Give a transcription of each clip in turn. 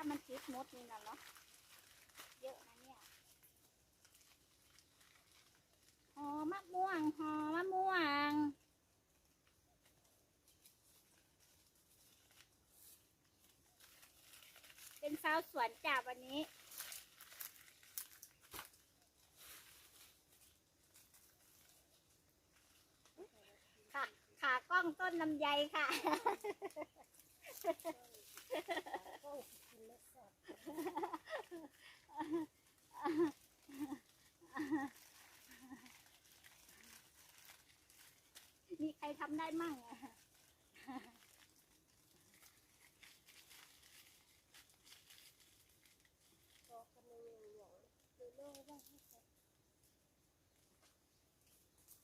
ามันติดมดนี่นะเนาะเยอะนะเนี่ยหอมะม่วงหอมะม่วงเป็นสาวสวนจ้าวันนี้ค่ะขากล้องต้นลำไยค่ะ มีใครทำได้มั่งอะ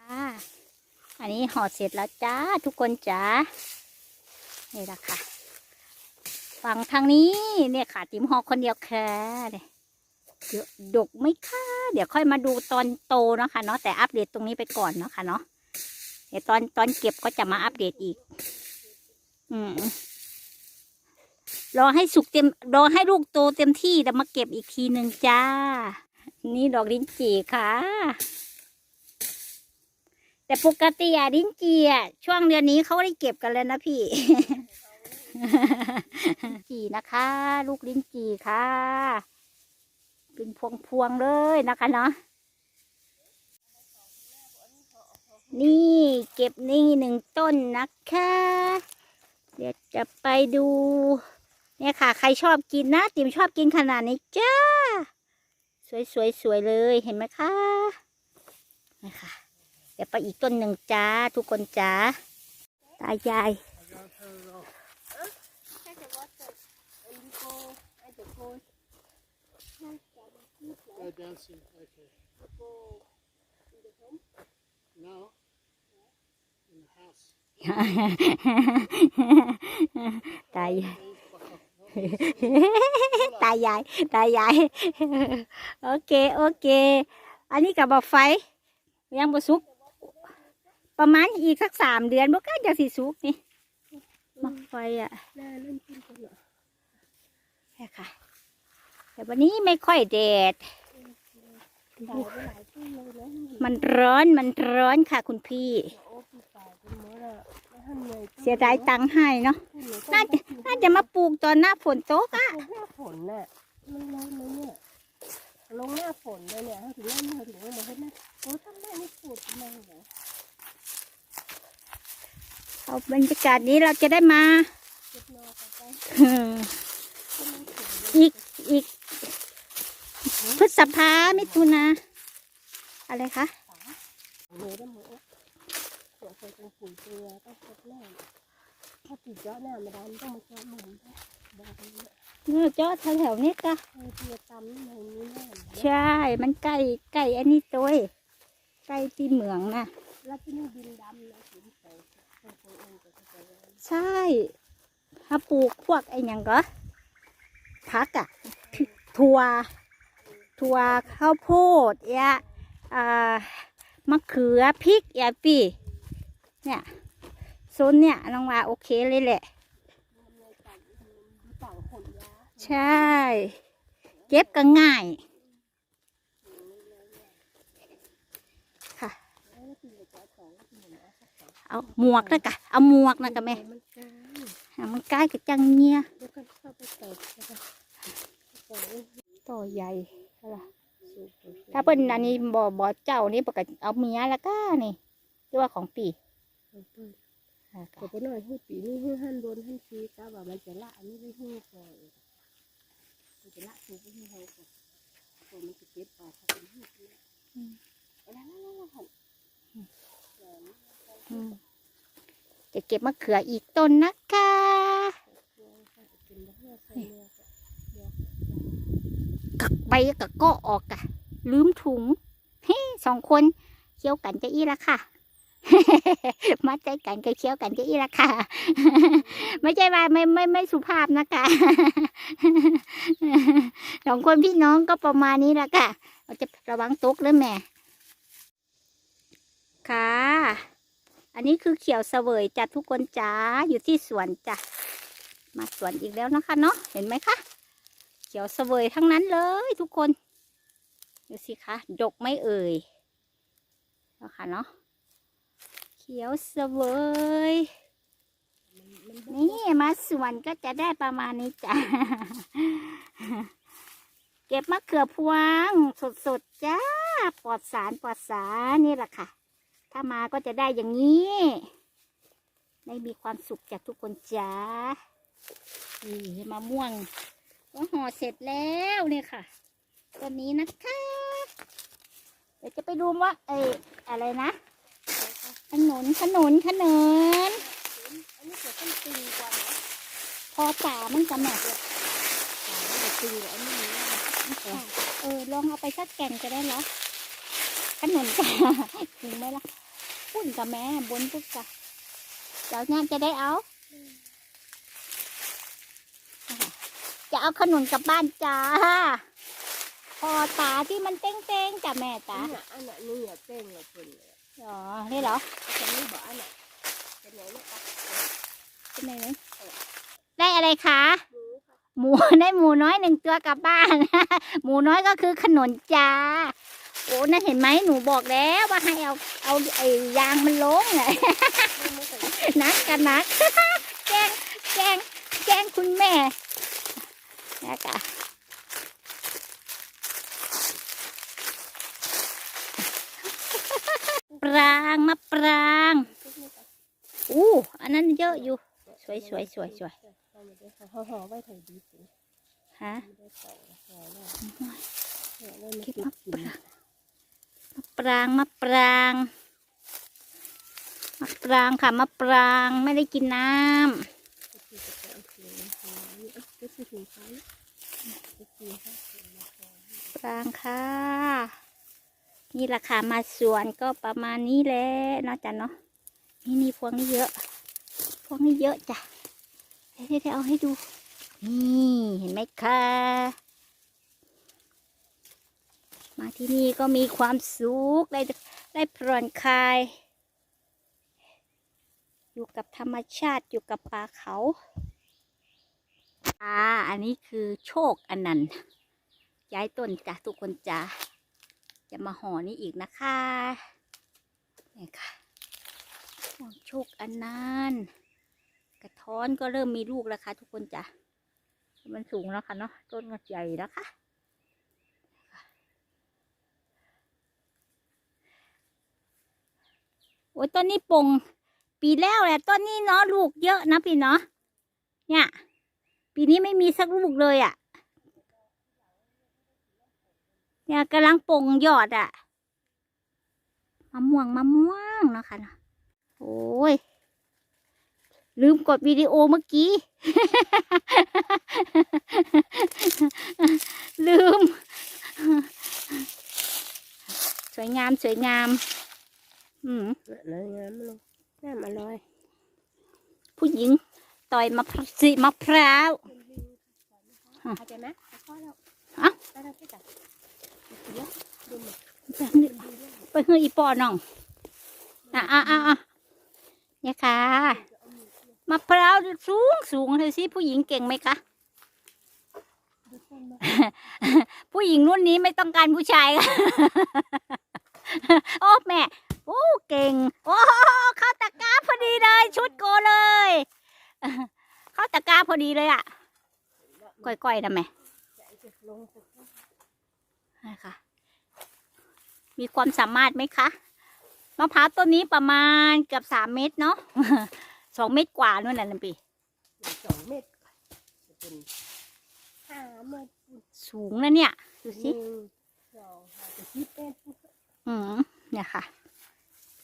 อ่าอันนี้ห่อเสร็จแล้วจ้า ทุกคนจ้า นี่แหละค่ะ ฝั่งทางนี้เนี่ยค่ะติมห่อคนเดียวค่ะเนี่ยเดี๋ยวดกไหม่ค่ะเดี๋ยวค่อยมาดูตอนโตเนาะค่ะเนาะแต่อัปเดตตรงนี้ไปก่อนเนาะค่ะเนาะเดี๋ยวตอนตอนเก็บก็จะมาอัปเดตอีก อืมรอให้สุกเต็มรอให้ลูกโตเต็มที่แล้วมาเก็บอีกทีหนึ่งจ้า นี่ดอกลิ้นจี่ค่ะ แต่ปกติอะลิ้นจี่อะช่วงเดือนนี้เขาได้เก็บกันแล้วนะพี่ จีนะคะ ลูกลิ้นจีค่ะ เป็นพวงพวงๆเลยนะคะเนาะนี่เก็บนี่หนึ่งต้นนะคะ เดี๋ยวจะไปดู เนี่ยค่ะ ใครชอบกินนะ ติมชอบกินขนาดนี้จ้า สวยสวยสวยเลยเห็นไหมคะนะคะเดี๋ยวไปอีกต้นหนึ่งจ้า ทุกคนจ้า ตายาย Go dancing, okay. No. In the house. ตายายตายายตายายโอเคโอเค อันนี้กับบอกไฟ ยังบ่สุก ประมาณอีกสักสามเดือนบ่ก็จะสิสุกนี่บอกไฟอะน่าเล่นกินกันเหรอ แค่ค่ะ แต่วันนี้ไม่ค่อยแดดตายไปหลายที่เลยนะมันร้อนมันร้อนค่ะคุณพี่โอ้ปีตายเป็นหมดอะแล้วทำไงเสียดายตังค์ให้เนาะน่าจะน่าจะมาปลูกตอนหน้าฝนตกอะลงหน้าฝนน่ะมันร้อนไหมเนี่ยลงหน้าฝนเลยเนี่ยเขาถึงเล่นเขาถึงเล่นมาให้แม่โอ้ทำไมไม่ปวดทำไมเหรอเอาบรรยากาศนี้เราจะได้มา เจ็บนอกันไป อืม ก็ไม่สวยเลย อีกอีก พฤษภามิถุนาอะไรคะเนื้อได้หมดเสือเคยเป็นปุ๋ยเกลือต้องพดแน่ถ้าติดเยอะหน้ามาดันต้องมาเจาะหมันไปบอกกันยเมื่อเจาะแถวๆนี้ก็เตียตำในนี้แน่ใช่ มันใกล้ใกล้อันนี้ตัวเองใกล้ที่เหมืองนะแล้วที่นี่ดินดำนะถึงใส่ใสใช่ถ้าปลูกพวกไอ้ยังก็พักอะถั่ว ถั่วข้าวโพดเอะอ่ามะเขือพริกเอะปีเนี่ยโซนเนี่ยน้องว่าโอเคเลยแหละ ใช่ เก็บก็ง่ายค่ะแล้วตีกับจอสองก็เหมือนเอาหมวกนะกะเอาหมวกนะกะแม่มันกลางอะมันใกล้กับจังเงี้ยต่อใหญ่ ถ้าเป็นอันนี้บ่อบ่อเจ้านี่ปกติเอาเมียแล้วก็นี่เรียกว่าของปีแต่ไปหน่อยให้ปีนี้ให้หั่นบนหั่นซีก็ว่ามันจะละอันนี้ไปให้ก่อนมันจะละสูบไปให้เขาก่อนตัวมันจะเก็บออกเขาเป็นให้เนี่ยแล้วแล้วแล้วหั่นอืมจะเก็บมะเขืออีกต้นนะคะ กินแล้วเนี่ยใส่เนื้อก็กักไปกักก็ออกกะลืมถุงเฮ้สองคนเคี้ยวกันจะอีละค่ะมาใจกันก็เคี้ยวกันจะอีละค่ะ ไม่ใช่ว่าไม่ไม่ไม่สุภาพนะคะสองคนพี่น้องก็ประมาณนี้ละค่ะเราจะระวังตกเลยแม่ค่ะ อันนี้คือเขียวเสวยจ้ะทุกคนจ้าอยู่ที่สวนจ้ะมาสวนอีกแล้วนะคะเนาะเห็นไหมคะ ขียวเสวยทั้งนั้นเลยทุกคน ดูสิคะ ดกไม่เอ่ยแล้วค่ะเนาะ เขียวเสวยนี่มาสวนก็จะได้ประมาณนี้จ้ะ เก็บมะเขือพวงสดๆจ้า ปลอดสารปลอดสารนี่แหละค่ะ ถ้ามาก็จะได้อย่างนี้ ได้มีความสุขจากทุกคนจ้านี่มะม่วง ก็ห่อเสร็จแล้วเนี่ยค่ะตัวนี้นะคะ เดี๋ยวจะไปดูว่า เอออะไรนะขนุนขนุนขนุนอันนี้เกิดต้นตีก่อนพอป่ามันจะแหมกสามเดือนตีอันนี้เออลองเอาไปสักแก่นจะได้เหรอขนุนจ้าถึงไหมล่ะปุ่นกับแม่บนปุ๊บจ้ะเดี๋ยวงานจะได้เอา จะเอาขนุนกลับบ้านจ้าพอตาที่มันเต้งๆจ้ะแม่อัจ้านน่ะอันน่ะนี่อะเป้งละคนเลยอ๋อนี่เหรอฉันนี่บอกอันน่ะเป็นไหนเนี่ยปะเป็นไงเนี่ยได้อะไรคะหมูค่ะหมูได้หมูน้อยหนึ่งตัวกลับบ้าน หมูน้อยก็คือขนนจ้าโอ้นั่นเห็นไหมหนูบอกแล้วว่าให้เอาเอาไอ้ยางมันลงน่ะไม่ไม่ใส่นักกันนัก แกล้งแกล้งแกล้งคุณแม่ นะคะปรางมะปรางอู้อันนั้นเยอะอยู่ สวยสวยสวยสวยห่อไว้ถ่ายดีสิฮะไม่ได้ใส่ห่อไว้ห่อไว้มันเก็บติดมะปรางมะปรางมะปรางมะปรางค่ะมะปรางไม่ได้กินน้ำ ก็คือถุงเขาก็คือให้เสียงมาห่อปรางค่ะ นี่ราคามาสวนก็ประมาณนี้แหละเนาะจ้ะเนาะนี่นี่พวงนี้เยอะ พวงนี้เยอะจ้ะเดี๋ยวเดี๋ยวเอาให้ดู นี่เห็นไหมคะมาที่นี่ก็มีความสุขได้ได้ผ่อนคลาย อยู่กับธรรมชาติอยู่กับป่าเขา อ่าอันนี้คือโชคอันนันต์ย้ายต้นจ้ะทุกคนจ้ะจะมาห่อนี้อีกนะคะนี่ค่ะโชคอันนั้นกระท้อนก็เริ่มมีลูกแล้วค่ะทุกคนจ้ะมันสูงแล้วค่ะเนาะต้นก็ใหญ่แล้วค่ะโอ้ยต้นนี้ปงปีแล้วแหละต้นนี้เนาะลูกเยอะนะพี่เนาะเนี่ย ปีนี้ไม่มีสักลูกเลยอะ่ะ เนี่ยกำลังปงยอดอะมะม่วงมะม่วงเนาะคะเนาะโอ้ย ลืมกดวิดีโอเมื่อกี้ ลืม สวยงามสวยงาม อืมแล้วงามลงน้ำอร่อย ผู้หญิง ต่อยมะพร้าวสิมะพร้าวเข้าใจไหมข้อแล้วเอ้าได้แล้วพี่จ๋าเดี๋ยวดูหน่อยไปเฮืออีปอน้องอะอะอะอะเนี่ยค่ะมะพร้าวสูงสูงเลยสิผู้หญิงเก่งไหมคะดูต้นมะผู้หญิงรุ่นนี้ไม่ต้องการผู้ชายค่ะโอ้แม่ โอ้เก่ง โอ้เข้าตะกร้าพอดีเลย ชุดโกเลย เข้าตะกร้าพอดีเลยอะก้อยๆนะแม่จะลงสักนะคะมีความสามารถไหมคะมะพร้าวต้นนี้ประมาณเกือบสามเมตรเนาะสองเมตรกว่านู่นแหละลำปีสองเม็ดจะเป็นห้าเม็ดสูงนะเนี่ยดูหสินึ่งสองห้าจะคิดเป็นอืมเนี่ยค่ะ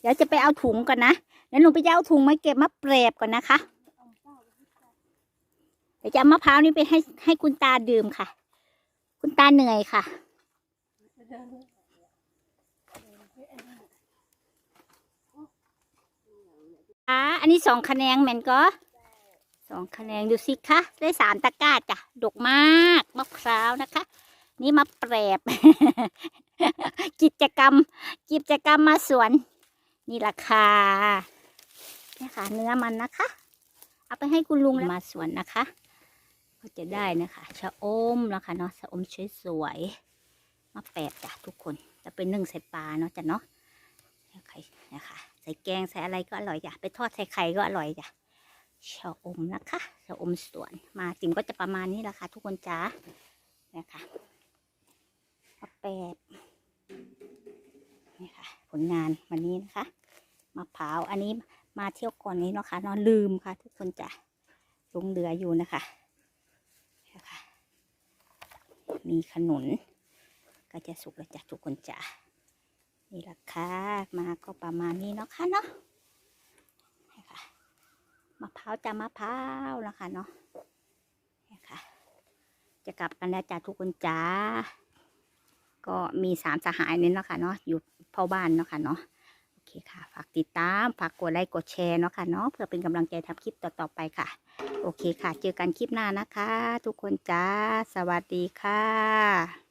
เดี๋ยวจะไปเอาถุงก่อนนะเดี๋ยวหนูไปจะเอาถุงมาเก็บมาเปรบก่อนนะคะเดี๋ยวจะเอามะพร้าวนี้ไปให้ให้คุณตาดื่มค่ะ คุณตาเหนื่อยค่ะอ่าอันนี้สองคะแนนแมนก็สองคะแนนดูสิคะได้สามตะกร้าจ้ะดกมากมะพร้าวนะคะ นี่มาแปรบกิจกรรม กิจกรรมมาสวน นี่ราคาเนี่ยค่ะเนื้อมันนะคะ เอาไปให้คุณลุงมาสวนนะคะ ก็จะได้นะคะชะอมนะคะเนาะชะอมสวยๆมาแปดจ้ะทุกคนจะเป็นนึ่งใส่ปลาเนาะจ้ะเนาะไข่นะคะ ใส่แกงใส่อะไรก็อร่อยจ้ะไปทอดใส่ไข่ก็อร่อยจ้ะชะอมนะคะชะอมสวนมาจิ๋มก็จะประมาณนี้แหละค่ะทุกคนจ้านะคะมาแปดนี่ค่ะ ผลงานวันนี้นะคะมะพร้าวอันนี้มาเที่ยวก่อนนี้เนาะค่ะเนอนลืมค่ะ ทุกคนจ้ะลงเรืออยู่นะคะ มีขนุน ก็จะสุกแล้วจ้ะทุกคนจ้ะนี่ราคามาก็ประมาณนี้เนาะค่ะเนาะนี่ค่ะมะพร้าวจ้ะมะพร้าวนะคะเนาะนี่ค่ะ จะกลับกันแล้วจ้ะทุกคนจ้าก็มีสามสหายนี่เนาะค่ะเนาะอยู่พ่อบ้านเนาะค่ะเนาะ เคค่ะ ฝากติดตาม ฝากกดไลค์กดแชร์เนาะค่ะเนาะเพื่อเป็นกำลังใจทำคลิปต่อๆไปค่ะ โอเคค่ะ เจอกันคลิปหน้านะคะ ทุกคนจ้า สวัสดีค่ะ